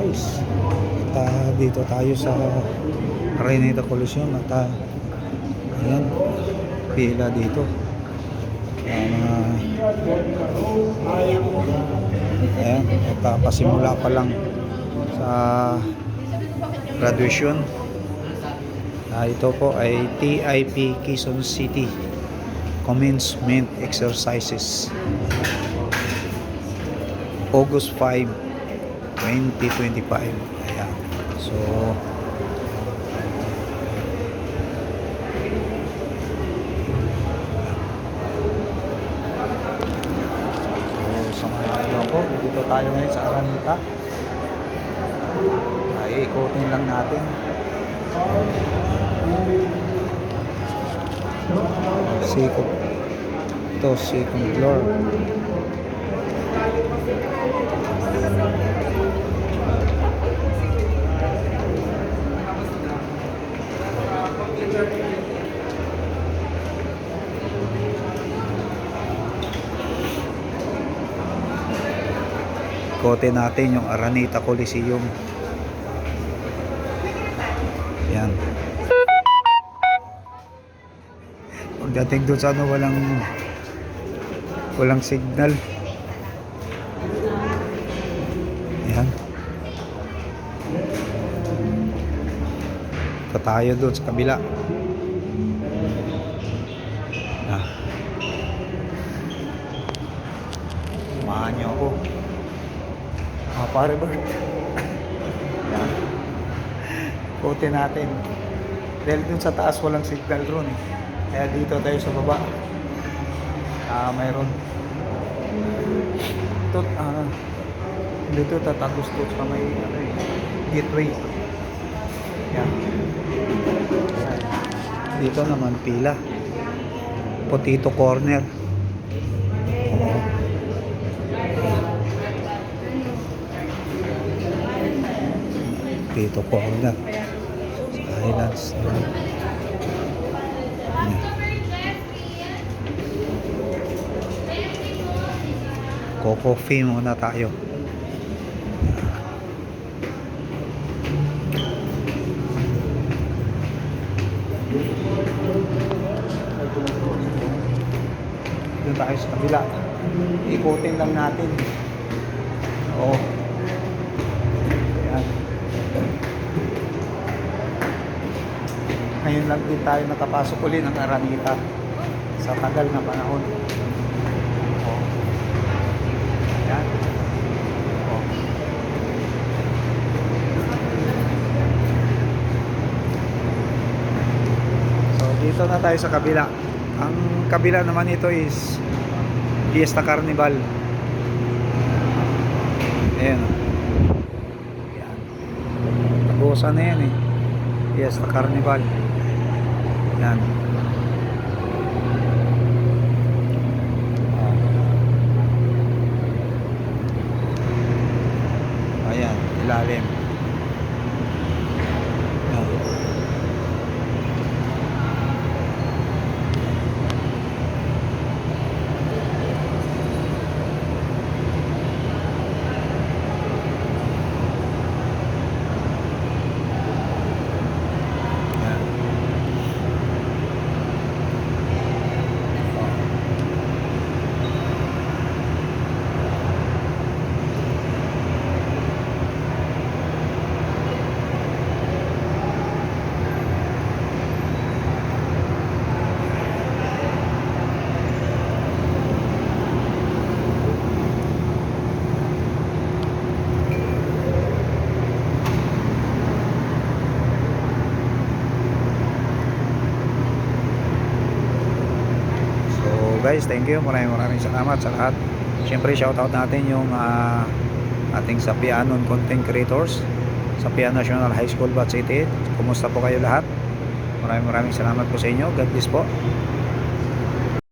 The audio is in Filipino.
guys at ah, dito tayo sa Arenita Coliseum at ah, ayan pila dito. Ayan ah, ayan at ah, pasimula pa lang sa graduation. Ah, ito po ay TIP Quezon City. Commencement exercises. August 5 2025 ayan. So dito tayo ngayon sa Aranita ay ikutin lang natin. Second ito second floor kote natin yung Aranita Coliseum. Yan. Pagdating doon sa ano walang walang signal. Yan. Pa tayo doon sa kabila. Ah. samahan niyo mga pare Bert yan kote natin. Dahil dun sa taas walang signal ron eh. Kaya dito tayo sa baba. Ah mayroon. Ito ah dito tatagos to sa may ano eh, gateway. Yan. Dito naman pila. Potito Corner Potito Corner sa Highlands. Coffee muna tayo. Doon tayo sa kabila. Ikutin lang natin. Oo. Ayan. Ngayon lang din tayo nakapasok uli ng Aranita sa tagal na panahon. Oo. Ayan. Oo. So dito na tayo sa kabila. Ang kabila naman ito is Fiesta Carnival. Ayan. Ayan. Tagusan na yan eh. Fiesta Carnival. Ayan. Ayan, ilalim. Ayan. Ayan. So guys, thank you. Maraming maraming salamat sa lahat. Siyempre, shoutout natin yung ah, ating sa Pianon Content Creators sa Pian National High School Batch 88. Kumusta po kayo lahat? Maraming maraming salamat po sa inyo. God bless po.